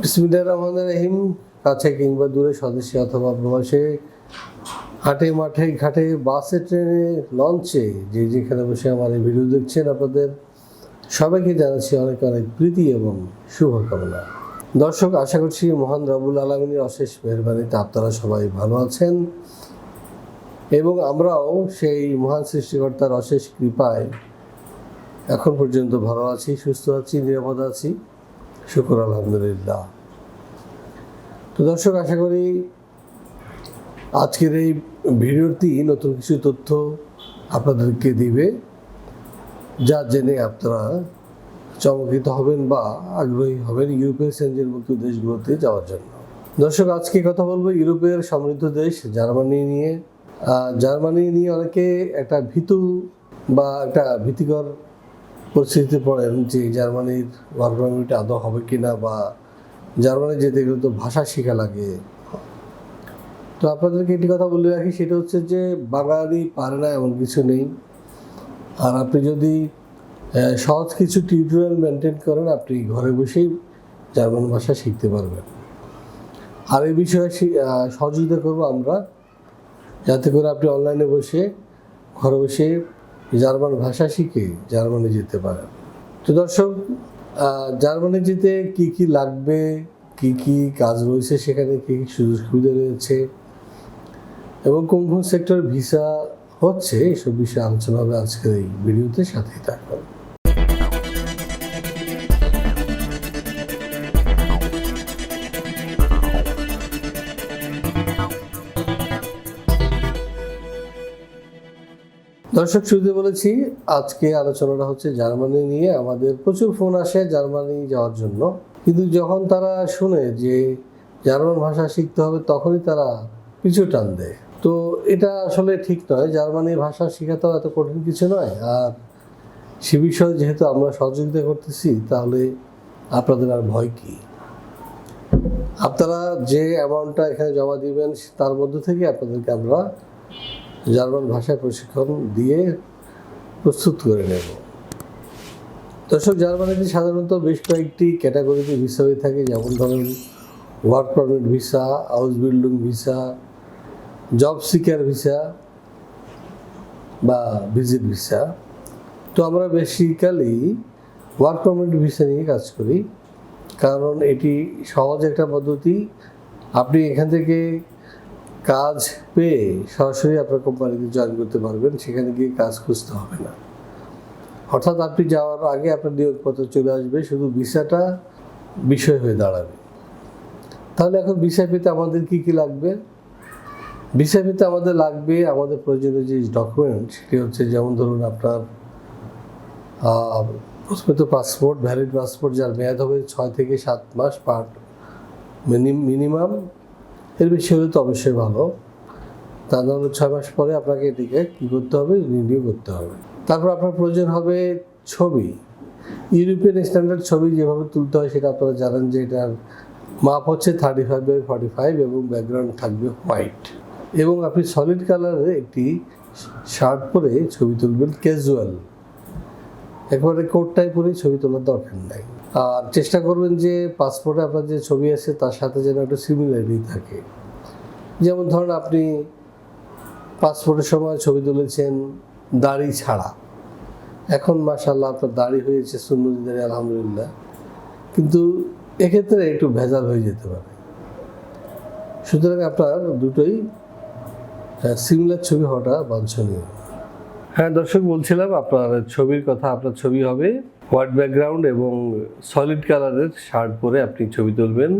বিসমিল্লাহির রহমানির রহিম, কাছে কিংবা দূরে স্বদেশে অথবা প্রবাসে, হাটে মাঠে, ঘাটে, বাসে, ট্রেনে, লঞ্চে, যে যেখানে বসে আমার এই ভিডিও দেখছেন আপনাদের সবাইকে জানাচ্ছি অনেক অনেক প্রীতি এবং শুভকামনা। দর্শক, আশা করছি মহান রবুল আলমিনের অশেষ মেহরবানিতে আপনারা সবাই ভালো আছেন এবং আমরাও সেই মহান সৃষ্টিকর্তার অশেষ কৃপায় এখন পর্যন্ত ভালো আছি, সুস্থ আছি, নিরাপদ আছি। শুকুর, আলহামদুলিল্লাহ। তো দর্শক, আশা করি আজকের এই ভিডিওটি নতুন কিছু তথ্য আপনাদেরকে দিবে, যা জেনে আপনারা চমকিত হবেন বা আগ্রহী হবেন ইউরোপের সেঞ্জনমুক্ত দেশগুলোতে যাওয়ার জন্য। দর্শক, আজকে কথা বলব ইউরোপের সমৃদ্ধ দেশ, জার্মানি নিয়ে। জার্মানি নিয়ে অনেকে একটা ভীতু বা একটা ভীতিকর পরিস্থিতিতে পড়েন যে জার্মানির ওয়ার্ক পারমিট আদৌ হবে কি না বা জার্মানি যেতে গেলে তো ভাষা শেখা লাগে। তো আপনাদেরকে একটি কথা বলে রাখি, সেটা হচ্ছে যে বাঙালি পারে না এমন কিছু নেই। আর আপনি যদি সহজ কিছু টিউটোরিয়াল মেনটেন করেন, আপনি ঘরে বসেই জার্মান ভাষা শিখতে পারবেন। আর এই বিষয়ে সহযোগিতা করব আমরা, যাতে করে আপনি অনলাইনে বসে, ঘরে বসে জার্মান ভাষা শিখে জার্মানি যেতে পারেন। তো দর্শক জার্মানি যেতে কি কি লাগবে, কি কি কাজ রয়েছে সেখানে, কী কী সুযোগ সুবিধা রয়েছে এবং কোন কোন সেক্টর ভিসা হচ্ছে, এসব বিষয়ে আলোচনা হবে আজকের এই ভিডিওতে। সাথেই থাকুন। দর্শক, শুরুতে বলেছি, আজকে আলোচনাটা হচ্ছে জার্মানি নিয়ে। আমাদের প্রচুর ফোন আসে জার্মানি যাওয়ার জন্য। কিন্তু যখন তারা শুনে যে জার্মান ভাষা শিখতে হবে, তখনই তারা পিছু টান দেয়। তো এটা আসলে ঠিক নয়। জার্মানি ভাষা শেখাতেও এত কঠিন কিছু নয়। আর সে বিষয়ে যেহেতু আমরা সহযোগিতা করতেছি, তাহলে আপনাদের আর ভয় কী? আপনারা যে অ্যামাউন্টটা এখানে জমা দিবেন, তার মধ্যে থেকে আপনাদেরকে আমরা জার্মান ভাষায় প্রশিক্ষণ দিয়ে প্রস্তুত করে নেব। দর্শক, জার্মানিতে সাধারণত বেশ কয়েকটি ক্যাটাগরিতে ভিসা হয়ে থাকে। যেমন ধরুন, work permit visa house building visa, job seeker visa বা ভিজিট ভিসা। তো আমরা বেসিক্যালি ওয়ার্ক পারমিট ভিসা নিয়ে কাজ করি। কারণ এটি সহজ একটা পদ্ধতি। আপনি এখান থেকে কাজ পেয়ে সরাসরি আপনার কোম্পানিতে জয়েন করতে পারবেন, সেখানে গিয়ে কাজ খুঁজতে হবে না। অর্থাৎ আপনি যাওয়ার আগে আপনার নিয়োগপত্র চলে আসবে, শুধু ভিসাটা বিষয় হয়ে দাঁড়াবে। তাহলে এখন ভিসা পেতে আমাদের কি কি লাগবে? ভিসা পেতে আমাদের লাগবে, আমাদের প্রয়োজনীয় যে ডকুমেন্ট সেটি হচ্ছে যেমন ধরুন আপনার প্রথমে তো পাসপোর্ট ভ্যালিড পাসপোর্ট যার মেয়াদ হবে ছয় থেকে সাত মাস পার মিনিমাম এর বেশি হলে তো অবশ্যই ভালো। তা নাহলে ছয় মাস পরে আপনাকে এটিকে কী করতে হবে? রিনিউ করতে হবে। তারপর আপনার প্রয়োজন হবে ছবি। ইউরোপিয়ান স্ট্যান্ডার্ড ছবি যেভাবে তুলতে হয় সেটা আপনারা জানেন যে এটার মাপ হচ্ছে thirty five by forty five এবং ব্যাকগ্রাউন্ড থাকবে হোয়াইট এবং আপনি সলিড কালারের একটি শার্ট পরে ছবি তুলবেন ক্যাজুয়াল একেবারে কোটটাই পরে ছবি তোলার দরকার নাই। আর চেষ্টা করবেন যে পাসপোর্টে আপনার যে ছবি আছে তার সাথে যেন একটা সিমিলারিটি থাকে। যেমন ধরুন আপনি পাসপোর্টের সময় ছবি তুলেছেন দাড়ি ছাড়া। এখন মাশাল্লাহ আপনার দাড়ি হয়েছে সুন্নতি দাড়ি আলহামদুলিল্লাহ। কিন্তু এক্ষেত্রে একটু ভেজাল হয়ে যেতে পারে। সুতরাং আপনার দুটোই সিমিলার ছবি হওয়াটা বাঞ্ছনীয়। হ্যাঁ দর্শক, বলছিলাম আপনার ছবির কথা, আপনার ছবি হবে। হোয়াইট ব্যাকগ্রাউন্ড এবং সলিড কালারের শার্ট পরে আপনি ছবি তুলবেন।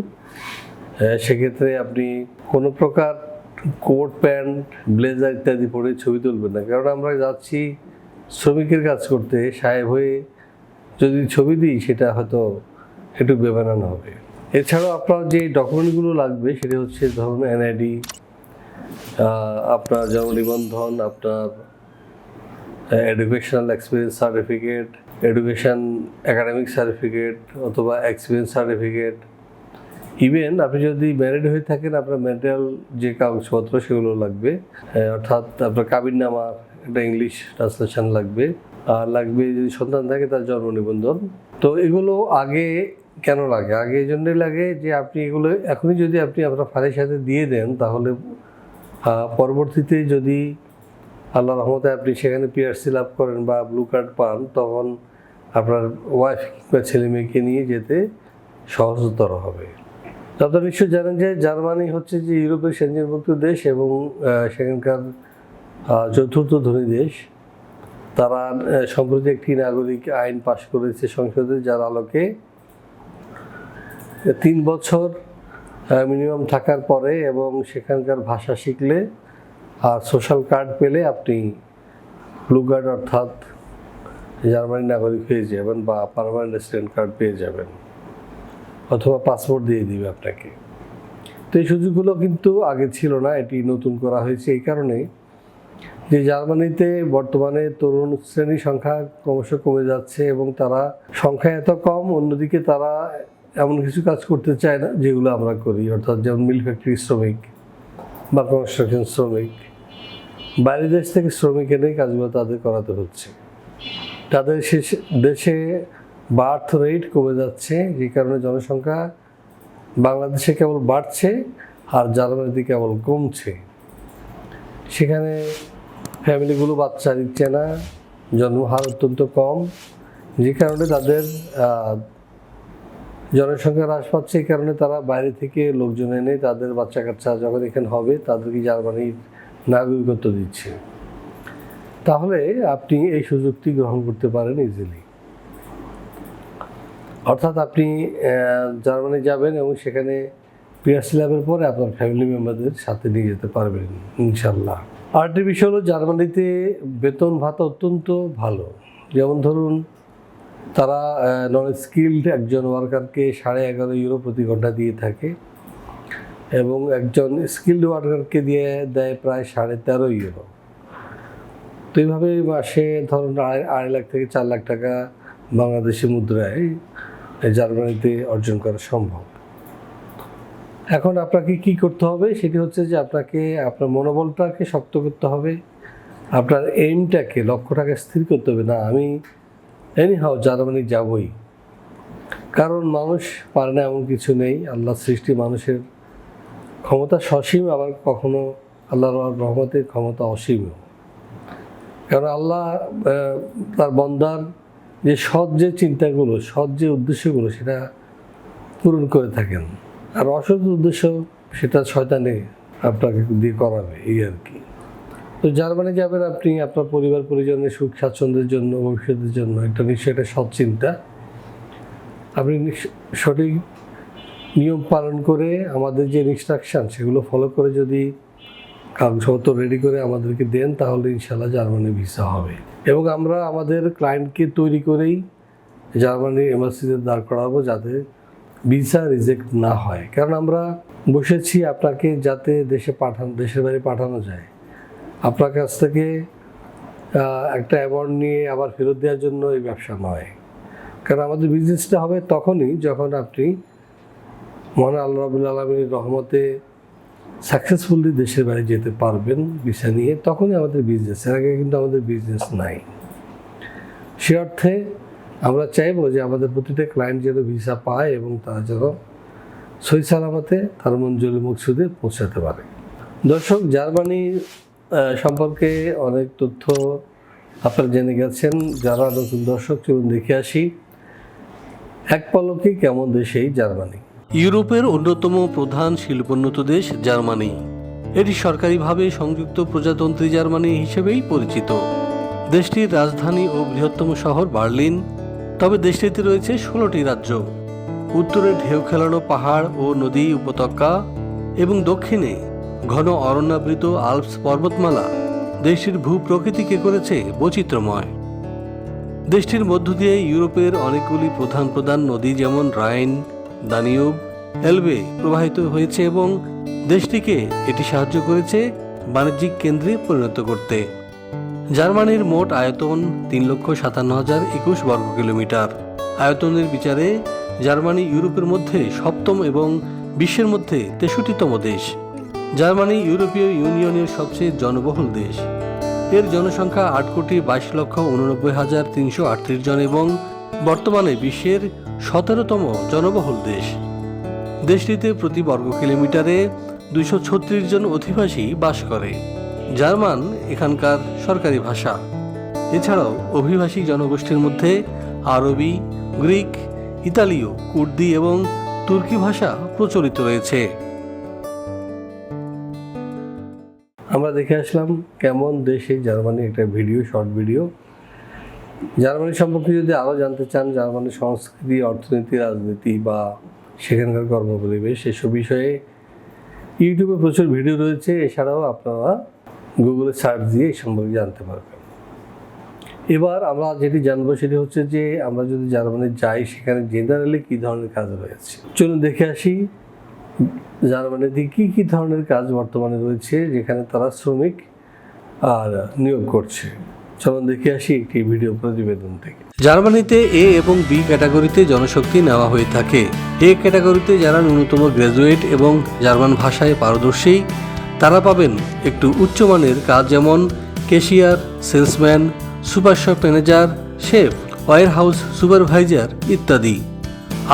সেক্ষেত্রে আপনি কোনো প্রকার কোট, প্যান্ট, ব্লেজার ইত্যাদি পরে ছবি তুলবেন না। কারণ আমরা যাচ্ছি শ্রমিকের কাজ করতে, সাহেব হয়ে যদি ছবি দিই, সেটা হয়তো একটু বেমানান হবে। এছাড়াও আপনার যে ডকুমেন্টগুলো লাগবে, সেটা হচ্ছে ধরুন এনআইডি আপনার জন্ম নিবন্ধন, আপনার educational experience certificate education academic certificate অথবা এক্সপিরিয়েন্স সার্টিফিকেট ইভেন আপনি যদি ম্যারিড হয়ে থাকেন আপনার ম্যাটেরিয়াল যে কাগজপত্র সেগুলো লাগবে আহ, অর্থাৎ আপনার কাবিননামার একটা ইংলিশ ট্রান্সলেশন লাগবে আর লাগবে যদি সন্তান থাকে তার জন্ম নিবন্ধন। তো এগুলো আগে কেন লাগে? আগে এই জন্যই লাগে যে আপনি এগুলো এখনই যদি আপনি আপনার ফাইলের সাথে দিয়ে দেন তাহলে পরবর্তীতে যদি আল্লাহ রহমতে আপনি সেখানে পিআরসি লাভ করেন বা ব্লু কার্ড পান তখন আপনার ওয়াইফ কিংবা ছেলে মেয়েকে নিয়ে যেতে সহজতর হবে। আপনারা নিশ্চয়ই জানেন যে জার্মানি হচ্ছে যে ইউরোপের সেঞ্জনভুক্ত দেশ এবং সেখানকার চতুর্থ ধনী দেশ। তারা সম্প্রতি একটি নাগরিক আইন পাশ করেছে সংসদে, যার আলোকে তিন বছর মিনিমাম থাকার পরে এবং সেখানকার ভাষা শিখলে আর সোশ্যাল কার্ড পেলে আপনি ব্লু কার্ড অর্থাৎ জার্মানি নাগরিক হয়ে যাবেন বা পারমানেন্ট রেসিডেন্ট কার্ড পেয়ে যাবেন, অথবা পাসপোর্ট দিয়ে দিবে আপনাকে। তো এই সুযোগগুলো কিন্তু আগে ছিল না, এটি নতুন করা হয়েছে এই কারণে। যে জার্মানিতে বর্তমানে তরুণ শ্রেণির সংখ্যা ক্রমশ কমে যাচ্ছে এবং তারা সংখ্যা এত কম, অন্যদিকে তারা এমন কিছু কাজ করতে চায় না, যেগুলো আমরা করি, অর্থাৎ যেমন মিল ফ্যাক্টরি শ্রমিক বা কনস্ট্রাকশন শ্রমিক। বাইরের দেশ থেকে শ্রমিক এনে কাজগুলো তাদের করাতে হচ্ছে। তাদের দেশে বার্থ রেট কমে যাচ্ছে, যে কারণে জনসংখ্যা বাংলাদেশে কেবল বাড়ছে আর জার্মানিতে কেবল কমছে। সেখানে ফ্যামিলিগুলো বাচ্চা দিচ্ছে না, জন্মহার অত্যন্ত কম, যে কারণে তাদের জনসংখ্যা হ্রাস পাচ্ছে, এই কারণে তারা বাইরে থেকে লোকজন এনে তাদের বাচ্চা কাচ্চা যখন এখানে হবে তাদেরকে জার্মানির নাগরিকত্ব দিচ্ছে। তাহলে আপনি এই সুযোগটি গ্রহণ করতে পারেন ইজিলি অর্থাৎ আপনি জার্মানি যাবেন এবং সেখানে পিআরসি লাভের পরে আপনার ফ্যামিলি মেম্বারদের সাথে নিয়ে যেতে পারবেন ইনশাল্লাহ আরেকটি বিষয় হলো, জার্মানিতে বেতন ভাতা অত্যন্ত ভালো। যেমন ধরুন, তারা নন স্কিল্ড একজন ওয়ার্কারকে সাড়ে এগারো ইউরো প্রতি ঘণ্টা দিয়ে থাকে এবং একজন স্কিল্ড ওয়ার্কারকে দিয়ে দেয় প্রায় সাড়ে তেরো ইউরো তো এইভাবে মাসে ধরুন আড়াই লাখ থেকে চার লাখ টাকা বাংলাদেশি মুদ্রায় জার্মানিতে অর্জন করা সম্ভব। এখন আপনাকে কি করতে হবে? সেটি হচ্ছে যে আপনাকে, আপনার মনোবলটাকে শক্ত করতে হবে। আপনার এইমটাকে লক্ষ্যটাকে স্থির করতে হবে। না, আমি এনি হাও জার্মানি যাবই। কারণ মানুষ পারে না এমন কিছু নেই। আল্লাহ সৃষ্টি মানুষের ক্ষমতা সসীম, আবার কখনো আল্লাহর রহমতের ক্ষমতা অসীমও। কারণ আল্লাহ তার বন্দার যে সৎ যে চিন্তাগুলো, সৎ যে উদ্দেশ্যগুলো সেটা পূরণ করে থাকেন। আর অসৎ উদ্দেশ্য সেটা শয়তানে আপনাকে দিয়ে করাবে, এই আর কি। তো জার্মানি যাবেন আপনি, আপনার পরিবার, পরিজনের সুখ, স্বাচ্ছন্দ্যের জন্য, ভবিষ্যতের জন্য একটা নিশ্চয়ই একটা সৎ চিন্তা। আপনি সঠিক নিয়ম পালন করে আমাদের যে ইনস্ট্রাকশন সেগুলো ফলো করে যদি কাগজপত্র রেডি করে আমাদেরকে দেন, তাহলে ইনশাল্লাহ জার্মানি ভিসা হবে। এবং আমরা আমাদের ক্লায়েন্টকে তৈরি করেই জার্মানির এম্বাসিতে দাঁড় করাবো যাতে ভিসা রিজেক্ট না হয়। কারণ আমরা বসেছি আপনাকে যাতে দেশে পাঠানো, দেশের বাইরে পাঠানো যায়। আপনার কাছ থেকে একটা অ্যামাউন্ট নিয়ে আবার ফেরত দেওয়ার জন্য এই ব্যবসা নয়। কারণ আমাদের বিজনেসটা হবে তখনই যখন আপনি মহান আল্লাহ রাবুল আলমীর রহমতে সাকসেসফুলি দেশের বাইরে যেতে পারবেন ভিসা নিয়ে, তখনই আমাদের বিজনেস এর আগে কিন্তু আমাদের বিজনেস নাই। সে অর্থে আমরা চাইব যে আমাদের প্রতিটা ক্লায়েন্ট যেন ভিসা পায় এবং তারা যেন সই সালামতে, তার মঞ্জুরি মকসুদে পৌঁছাতে পারে। দর্শক, জার্মানি সম্পর্কে অনেক তথ্য আপনারা জেনে গেছেন। যারা নতুন দর্শক, চলুন দেখে আসি। এক পলকে কেমন দেশ এই জার্মানি? ইউরোপের অন্যতম প্রধান শিল্পোন্নত দেশ জার্মানি। এটি সরকারিভাবে সংযুক্ত প্রজাতন্ত্রী জার্মানি হিসেবেই পরিচিত। দেশটির রাজধানী ও বৃহত্তম শহর বার্লিন, তবে দেশটিতে রয়েছে ষোলোটি রাজ্য। উত্তরে ঢেউ খেলানো পাহাড় ও নদী উপত্যকা এবং দক্ষিণে ঘন অরণ্যাবৃত আলপস পর্বতমালা। দেশটির ভূপ্রকৃতিকে করেছে বৈচিত্র্যময়। দেশটির মধ্য দিয়ে ইউরোপের অনেকগুলি প্রধান প্রধান নদী যেমন রাইন দানিউব এলবে প্রবাহিত হয়েছে এবং দেশটিকে এটি সাহায্য করেছে বাণিজ্যিক কেন্দ্রে পরিণত করতে। জার্মানির মোট আয়তন তিন লক্ষ সাতান্ন হাজার একুশ বর্গ কিলোমিটার। আয়তনের বিচারে জার্মানি ইউরোপের মধ্যে সপ্তম এবং বিশ্বের মধ্যে তেষট্টিতম দেশ। জার্মানি ইউরোপীয় ইউনিয়নের সবচেয়ে জনবহুল দেশ। এর জনসংখ্যা আট কোটি বাইশ লক্ষ উননব্বই হাজার তিনশো আটত্রিশ জন এবং বর্তমানে বিশ্বের সতেরোতম জনবহুল দেশ। দেশটিতে প্রতি বর্গ কিলোমিটারে দুইশো ছত্রিশ জন অধিবাসী বাস করে। জার্মান এখানকার সরকারি ভাষা। এছাড়াও অভিবাসী জনগোষ্ঠীর মধ্যে আরবি, গ্রিক, ইতালীয়, কুর্দি এবং তুর্কি ভাষা প্রচলিত রয়েছে। আমরা দেখে আসলাম কেমন দেশে জার্মানি একটা ভিডিও, শর্ট ভিডিও। জার্মানি সম্পর্কে যদি আরও জানতে চান জার্মানির সংস্কৃতি, অর্থনীতি, রাজনীতি বা সেখানকার কর্মপরিবেশ, এসব বিষয়ে ইউটিউবে প্রচুর ভিডিও রয়েছে। এছাড়াও আপনারা গুগলে সার্চ দিয়ে এই সম্পর্কে জানতে পারবেন। এবার আমরা যেটি জানব সেটি হচ্ছে যে, আমরা যদি জার্মানি যাই, সেখানে জেনারেলি কী ধরনের কাজ রয়েছে? চলুন দেখে আসি, জার্মানিতে কী কী ধরনের কাজ বর্তমানে রয়েছে, যেখানে তারা শ্রমিক, আর নিয়োগ করছে। চলুন দেখে আসি একটি ভিডিও প্রতিবেদন থেকে। জার্মানিতে এ এবং বি ক্যাটাগরিতে জনশক্তি নেওয়া হয়ে থাকে। এ ক্যাটাগরিতে যারা ন্যূনতম গ্র্যাজুয়েট এবং জার্মান ভাষায় পারদর্শী, তারা পাবেন একটু উচ্চমানের কাজ যেমন cashier, salesman super shop manager, chef warehouse supervisor ইত্যাদি।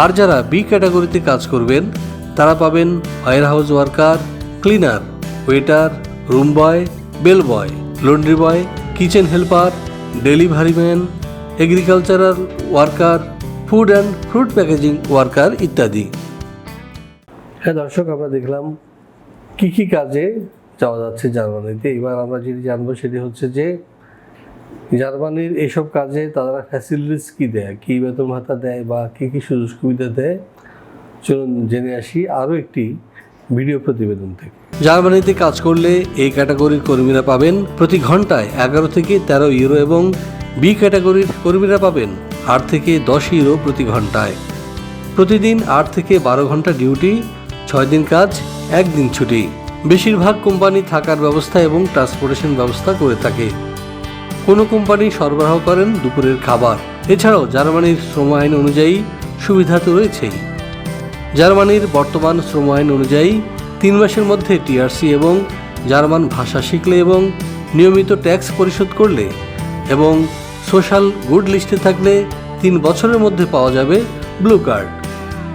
আর যারা বি ক্যাটাগরিতে কাজ করবেন, তারা পাবেন warehouse worker, cleaner, waiter, room boy, bell boy, laundry boy kitchen helper delivery man agricultural worker food and fruit packaging worker ইত্যাদি। হ্যাঁ দর্শক, আমরা দেখলাম কি কি কাজে যাওয়া যাচ্ছে জার্মানিতে। এবার আমরা যেটি জানব সেটি হচ্ছে যে জার্মানির এইসব কাজে তারা ফ্যাসিলিটিস কি দেয়? কী বেতন ভাতা দেয় বা কী কী সুযোগ সুবিধা দেয়? চলুন জেনে আসি আরও একটি ভিডিও প্রতিবেদন থেকে। জার্মানিতে কাজ করলে এই ক্যাটাগরির কর্মীরা পাবেন প্রতি ঘন্টায় এগারো থেকে তেরো ইউরো এবং বি ক্যাটাগরির কর্মীরা পাবেন আট থেকে দশ ইউরো প্রতি ঘন্টায়। প্রতিদিন আট থেকে বারো ঘণ্টা ডিউটি, ছয় দিন কাজ, একদিন ছুটি। বেশিরভাগ কোম্পানি থাকার ব্যবস্থা এবং ট্রান্সপোর্টেশন ব্যবস্থা করে থাকে। কোনো কোম্পানি সরবরাহ করেন দুপুরের খাবার। এছাড়াও জার্মানির শ্রম আইন অনুযায়ী সুবিধা তো রয়েছেই। জার্মানির বর্তমান শ্রম আইন অনুযায়ী তিন মাসের মধ্যে টিআরসি এবং জার্মান ভাষা শিখলে এবং নিয়মিত ট্যাক্স পরিশোধ করলে এবং সোশ্যাল গুড লিস্টে থাকলে তিন বছরের মধ্যে পাওয়া যাবে ব্লু কার্ড,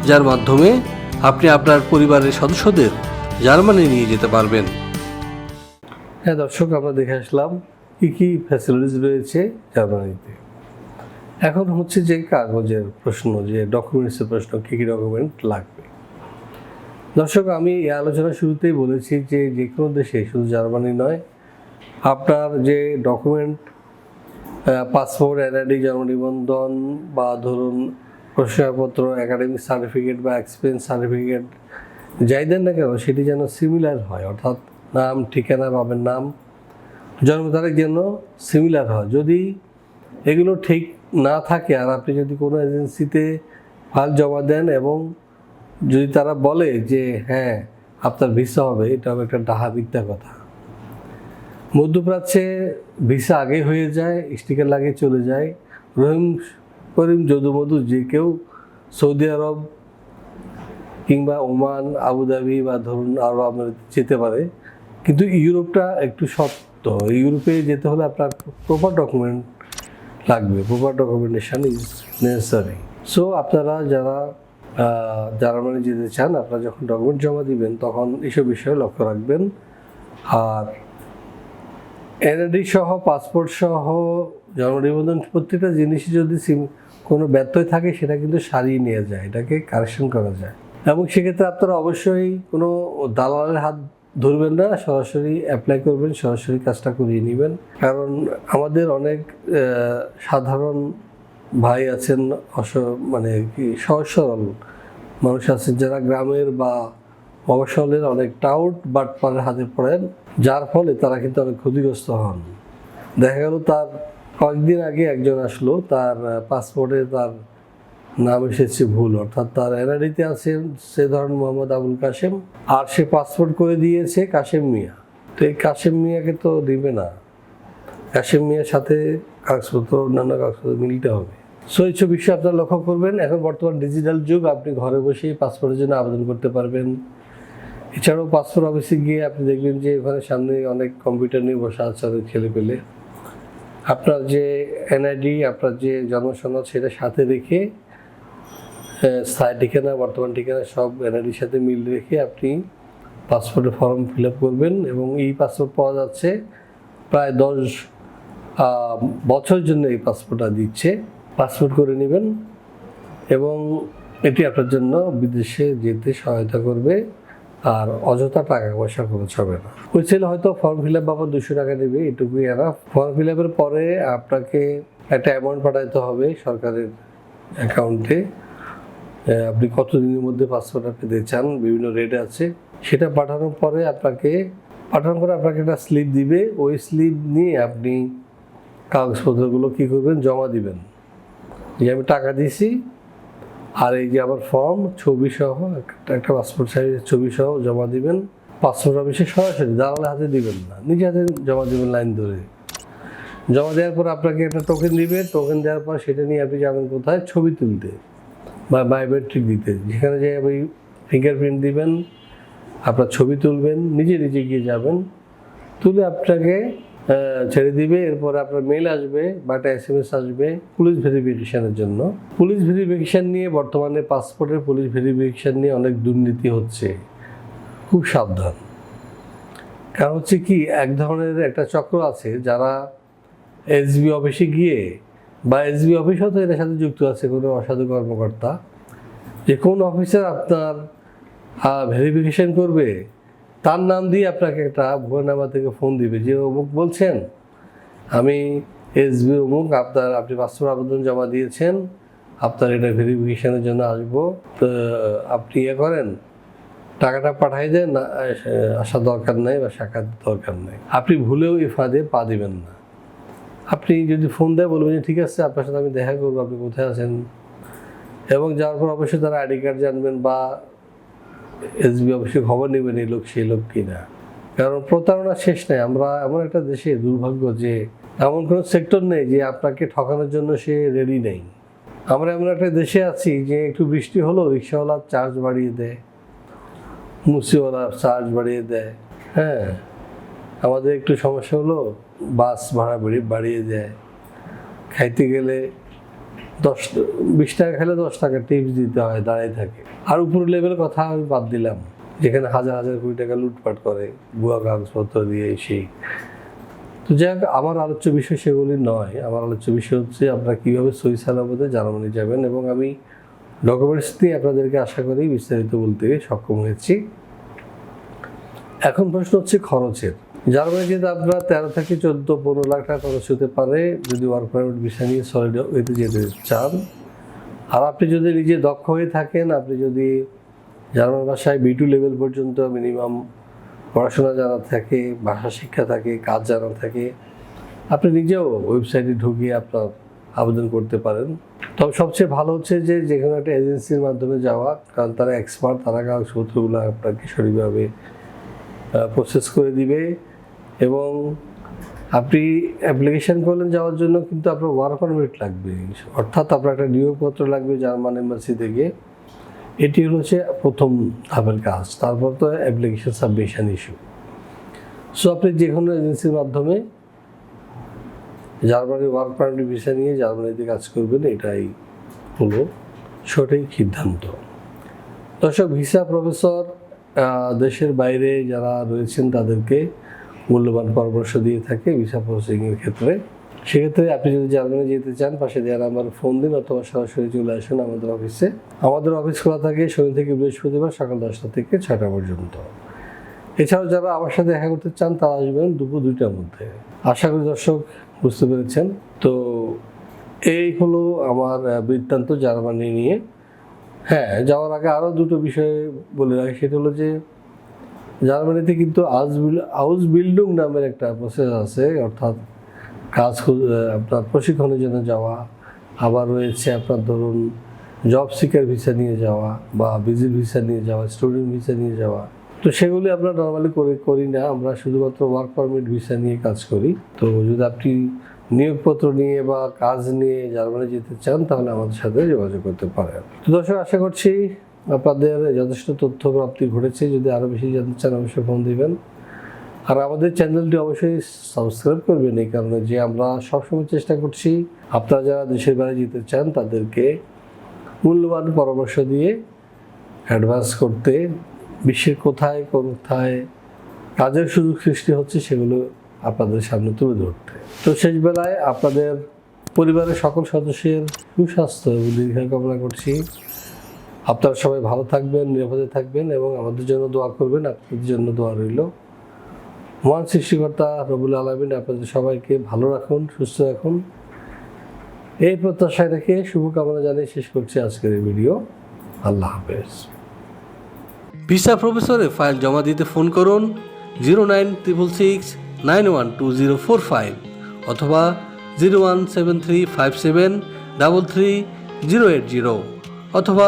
যার মাধ্যমে আপনি আপনার পরিবারের সদস্যদের জার্মানি নিয়ে যেতে পারবেন। হ্যাঁ দর্শক, আমরা দেখে আসলাম কী কী ফ্যাসিলিটিস রয়েছে জার্মানিতে। এখন হচ্ছে যে কাগজের প্রশ্ন, যে ডকুমেন্টসের প্রশ্ন, কী কী ডকুমেন্ট লাগবে? দর্শক, আমি এই আলোচনা শুরুতেই বলেছি যে যে কোনো দেশে শুধু জার্মানি নয়, আপনার যে ডকুমেন্ট পাসপোর্ট, এনআইডি জন্ম নিবন্ধন বা ধরুন প্রশংসাপত্র একাডেমিক সার্টিফিকেট বা এক্সপিরিয়েন্স সার্টিফিকেট, যাই দেন না কেন, সেটি যেন সিমিলার হয়। অর্থাৎ নাম, ঠিকানা পাবেন নাম, জন্ম তারিখ যেন সিমিলার হয়। যদি এগুলো ঠিক না থাকে, আর আপনি যদি কোনো এজেন্সিতে ফাইল জমা দেন এবং যদি তারা বলে যে হ্যাঁ আপনার ভিসা হবে, এটা হবে একটা ডাহা কথা। মধ্যপ্রাচ্যে ভিসা আগে হয়ে যায়, স্টিকার লাগিয়ে চলে যায়। রহিম করিম যদুমধু, যে কেউ সৌদি আরব কিংবা ওমান, আবুধাবি বা ধরুন আরও আপনার যেতে পারে, কিন্তু ইউরোপটা একটু শক্ত। ইউরোপে যেতে হলে আপনার প্রপার ডকুমেন্ট লাগবে proper documentation is necessary so আপনারা যারা জার্মানি যেতে চান, আপনারা যখন ডকুমেন্ট জমা দিবেন, তখন এসব বিষয়ে লক্ষ্য রাখবেন। আর এনআইডি সহ পাসপোর্ট সহ, জন্ম নিবন্ধন প্রত্যেকটা জিনিসই যদি সিম কোনো ব্যত্যয় থাকে, সেটা কিন্তু সারিয়ে নেওয়া যায়, এটাকে কারেকশন করা যায়। এবং সেক্ষেত্রে আপনারা অবশ্যই কোনো দালালের হাত ধরবেন না, সরাসরি অ্যাপ্লাই করবেন, সরাসরি কাজটা করিয়ে নেবেন। কারণ আমাদের অনেক সাধারণ ভাই আছেন অস মানে কি, সহজ সরল মানুষ আছেন যারা গ্রামের বা মফসলের অনেক টাউট বাটপারের হাতে পড়েন, যার ফলে তারা কিন্তু অনেক ক্ষতিগ্রস্ত হন। দেখা গেল তার কয়েকদিন আগে একজন আসলো, তার পাসপোর্টে তার নাম এসেছে ভুল, অর্থাৎ তার এনআরডিতে আছে সে ধরেন মোহাম্মদ আবুল কাশেম, আর সে পাসপোর্ট করে দিয়েছে কাশেম মিয়া। তো এই কাশেম মিয়াকে তো দিবে না। কাশেম মিয়ার সাথে কাগজপত্র, অন্যান্য কাগজপত্র মিলতে হবে। সো এইসব বিষয়ে আপনারা লক্ষ্য করবেন এখন বর্তমান ডিজিটাল যুগ আপনি ঘরে বসেই পাসপোর্টের জন্য আবেদন করতে পারবেন। এছাড়াও পাসপোর্ট অফিসে গিয়ে আপনি দেখবেন যে ওখানে সামনে অনেক কম্পিউটার নিয়ে বসা আছে অনেক ছেলে পেলে আপনার যে এনআইডি আপনার যে জন্মসনদ সেটা সাথে রেখে স্থায়ী ঠিকানা বর্তমান ঠিকানা সব এনআইডির সাথে মিল রেখে আপনি পাসপোর্টের ফর্ম ফিল আপ করবেন এবং এই পাসপোর্ট পাওয়া যাচ্ছে প্রায় দশ আহ, বছরের জন্য এই পাসপোর্টটা দিচ্ছে। পাসপোর্ট করে নেবেন এবং এটি আপনার জন্য বিদেশে যেতে সহায়তা করবে, আর অযথা টাকা পয়সা খরচ হবে না। ওই ছেলে হয়তো ফর্ম ফিল আপ বাবদ দুশো টাকা নেবে এটুকুই এরা ফর্ম ফিল আপের পরে আপনাকে একটা অ্যামাউন্ট পাঠাতে হবে সরকারের অ্যাকাউন্টে আপনি কত দিনের মধ্যে পাসপোর্টটা পেতে চান, বিভিন্ন রেট আছে। সেটা পাঠানোর পরে আপনাকে, পাঠানোর পরে আপনাকে একটা স্লিপ দিবে। ওই স্লিপ নিয়ে আপনি কাগজপত্রগুলো কী করবেন, জমা দিবেন। যে আমি টাকা দিয়েছি, আর এই যে আমার ফর্ম ছবি সহ, একটা পাসপোর্ট সাইজের ছবি সহ জমা দিবেন। পাসপোর্ট অফিসে সরাসরি দালালের হাতে দিবেন না, নিজে হাতে জমা দিবেন লাইন ধরে। জমা দেওয়ার পর আপনাকে একটা টোকেন দিবে টোকেন দেওয়ার পর সেটা নিয়ে আপনি যাবেন কোথায়? ছবি তুলতে বা বায়োমেট্রিক দিতে। যেখানে যে আপনি ফিঙ্গারপ্রিন্ট দিবেন, আপনার ছবি তুলবেন, নিজে নিজে গিয়ে যাবেন, তুলে আপনাকে ছেড়ে দিবে, এরপর আপনার মেল আসবে বা একটা এস এম এস আসবে পুলিশ ভেরিফিকেশনের জন্য। পুলিশ ভেরিফিকেশান নিয়ে বর্তমানে পাসপোর্টের পুলিশ ভেরিফিকেশান নিয়ে অনেক দুর্নীতি হচ্ছে। খুব সাবধান। কারণ হচ্ছে কি, এক ধরনের একটা চক্র আছে, যারা এসবি অফিসে গিয়ে বা এসবি অফিসও তো এর সাথে যুক্ত আছে, কোনো অসাধু কর্মকর্তা। যে কোন অফিসার আপনার ভেরিফিকেশন করবে তার নাম দিয়ে আপনাকে একটা ভুয়া নাম্বার থেকে ফোন দিবে। যে অমুক বলছেন, আমি এস বি অমুক, আপনার, আপনি পাসপোর্ট আবেদন জমা দিয়েছেন, আপনার এটা ভেরিফিকেশনের জন্য আসব। তো, আপনি ইয়ে করেন, টাকাটা পাঠাই দেন, না, আসার দরকার নেই বা সাক্ষাৎ দরকার নেই। আপনি ভুলেও এই ফাঁদে পা দিবেন না। আপনি যদি ফোন দেয়, বলবেন যে, ঠিক আছে, আপনার সাথে আমি দেখা করব, আপনি কোথায় আছেন? এবং যাওয়ার পর অবশ্যই তারা আইডি কার্ড জানবেন বা এসবি অবশ্যই খবর নেবেন এই লোক, সেই লোক কিনা? কারণ প্রতারণা শেষ নেই। আমরা এমন একটা দেশে দুর্ভাগ্য যে এমন কোনো সেক্টর নেই যে আপনাকে ঠকানোর জন্য সে রেডি নেই। আমরা এমন একটা দেশে আছি যে একটু বৃষ্টি হলো রিক্সাওয়ালা চার্জ বাড়িয়ে দেয়, মুসিওয়ালা চার্জ বাড়িয়ে দেয় হ্যাঁ? আমাদের একটু সমস্যা হলো বাস ভাড়া বাড়ি- বাড়িয়ে দেয়। খাইতে গেলে দশ, বিশ টাকা খেলে দশ টাকা টিপস দিতে হয়, দাঁড়িয়ে থাকে। আর উপর লেভেলের কথা আমি বাদ দিলাম। যেখানে হাজার হাজার কোটি টাকা লুটপাট করে, ভুয়া কাগজপত্র দিয়ে সেই তো যাই হোক, আমার আলোচ্য বিষয় সেগুলি নয়। আমার আলোচ্য বিষয় হচ্ছে আপনারা কীভাবে সই সালামতে জার্মানি যাবেন এবং আমি ডকুমেন্টস নিয়ে আপনাদেরকে আশা করি বিস্তারিত বলতে সক্ষম হয়েছি। এখন প্রশ্ন হচ্ছে খরচের। জার্মানি যেতে আপনারা তেরো থেকে চোদ্দ, পনেরো লাখ টাকা খরচ হতে পারে, যদি ওয়ার্ক পারমিট ভিসা নিয়ে সলিড ওয়েতে যেতে চান আর আপনি যদি নিজে দক্ষ হয়ে থাকেন, আপনি যদি জার্মান ভাষায় বি টু লেভেল পর্যন্ত মিনিমাম পড়াশোনা জানা থাকে, ভাষা শিক্ষা থাকে, কাজ জানা থাকে, আপনি নিজেও ওয়েবসাইটে ঢুকিয়ে আপনার আবেদন করতে পারেন। তবে সবচেয়ে ভালো হচ্ছে যে যে কোনো একটা এজেন্সির মাধ্যমে যাওয়া, কারণ তারা এক্সপার্ট তারা কাগজপত্রগুলো আপনাকে সঠিকভাবে প্রসেস করে দিবে এবং আপনি অ্যাপ্লিকেশন করলেন যাওয়ার জন্য কিন্তু আপনার ওয়ার্ক পারমিট লাগবে। অর্থাৎ আপনার একটা নিয়োগপত্র লাগবে জার্মান এম্বাসি থেকে। এটি হচ্ছে প্রথম ধাপের কাজ, তারপর তো অ্যাপ্লিকেশন সাবমিশন ইস্যু সো আপনি যে কোনো এজেন্সির মাধ্যমে জার্মানি ওয়ার্ক পারমিট ভিসা নিয়ে জার্মানিতে কাজ করবেন, এটাই হলো সঠিক সিদ্ধান্ত। দর্শক ভিসা প্রফেসর দেশের বাইরে যারা রয়েছেন তাদেরকে মূল্যবান পরামর্শ দিয়ে থাকে ভিসা প্রসেসিংয়ের ক্ষেত্রে। সেক্ষেত্রে আপনি যদি জার্মানি যেতে চান, পাশে দেওয়ার আমার ফোন দিন অথবা সরাসরি চলে আসুন আমাদের অফিসে আমাদের অফিস খোলা থাকে শনি থেকে বৃহস্পতিবার সকাল দশটা থেকে ছয়টা পর্যন্ত। এছাড়াও যারা আমার সাথে দেখা করতে চান, তারা আসবেন দুপুর দুইটার মধ্যে। আশা করি দর্শক বুঝতে পেরেছেন। তো এই হলো আমার বৃত্তান্ত জার্মানি নিয়ে। হ্যাঁ যাওয়ার আগে আরও দুটো বিষয় বলে রাখি। সেটা হলো যে জার্মানিতে কিন্তু আউস বিল আউস বিল্ডিং নামের একটা প্রসেস আছে, অর্থাৎ কাজ আপনার প্রশিক্ষণের জন্য যাওয়া, আবার রয়েছে আপনার ধরুন জব সিকার ভিসা নিয়ে যাওয়া বা ভিজিট ভিসা নিয়ে যাওয়া স্টুডেন্ট ভিসা নিয়ে যাওয়া। তো সেগুলি আমরা নর্মালি করে করি না, আমরা শুধুমাত্র ওয়ার্ক পারমিট ভিসা নিয়ে কাজ করি। তো যদি আপনি নিয়োগপত্র নিয়ে বা কাজ নিয়ে জার্মানি যেতে চান, তাহলে আমাদের সাথে যোগাযোগ করতে পারেন। তো দর্শক, আশা করছি আপনাদের যথেষ্ট তথ্য প্রাপ্তি ঘটেছে, যদি আরও বেশি জানতে চান অবশ্যই ফোন দিবেন। আর আমাদের চ্যানেলটি অবশ্যই সাবস্ক্রাইব করবেন, এই কারণে যে আমরা সবসময় চেষ্টা করছি, আপনারা যারা দেশের বাইরে যেতে চান, তাদেরকে মূল্যবান পরামর্শ দিয়ে অ্যাডভান্স করতে, বিশ্বের কোথায় কোথায় কাজের সুযোগ সৃষ্টি হচ্ছে, সেগুলো আপনাদের সামনে তুলে ধরতে। তো শেষ বেলায় আপনাদের পরিবারের সকল সদস্যের সুস্বাস্থ্য এবং দীর্ঘায়ু কামনা করছি। আপনারা সবাই ভালো থাকবেন, নিরাপদে থাকবেন এবং আমাদের জন্য দোয়া করবেন। আপনাদের জন্য দোয়া রইল। মহান সৃষ্টিকর্তা রবুল আলমিন, আপনাদের সবাইকে ভালো রাখুন, সুস্থ রাখুন। এই প্রত্যাশায় রেখে শুভকামনা জানিয়ে শেষ করছি আজকের এই ভিডিও। আল্লাহ হাফেজ। ভিসা প্রফেসরে ফাইল জমা দিতে ফোন করুন zero nine triple six nine one two zero four five অথবা zero one seven three five seven double three zero eight zero অথবা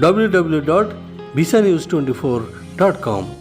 www.visanews24.com.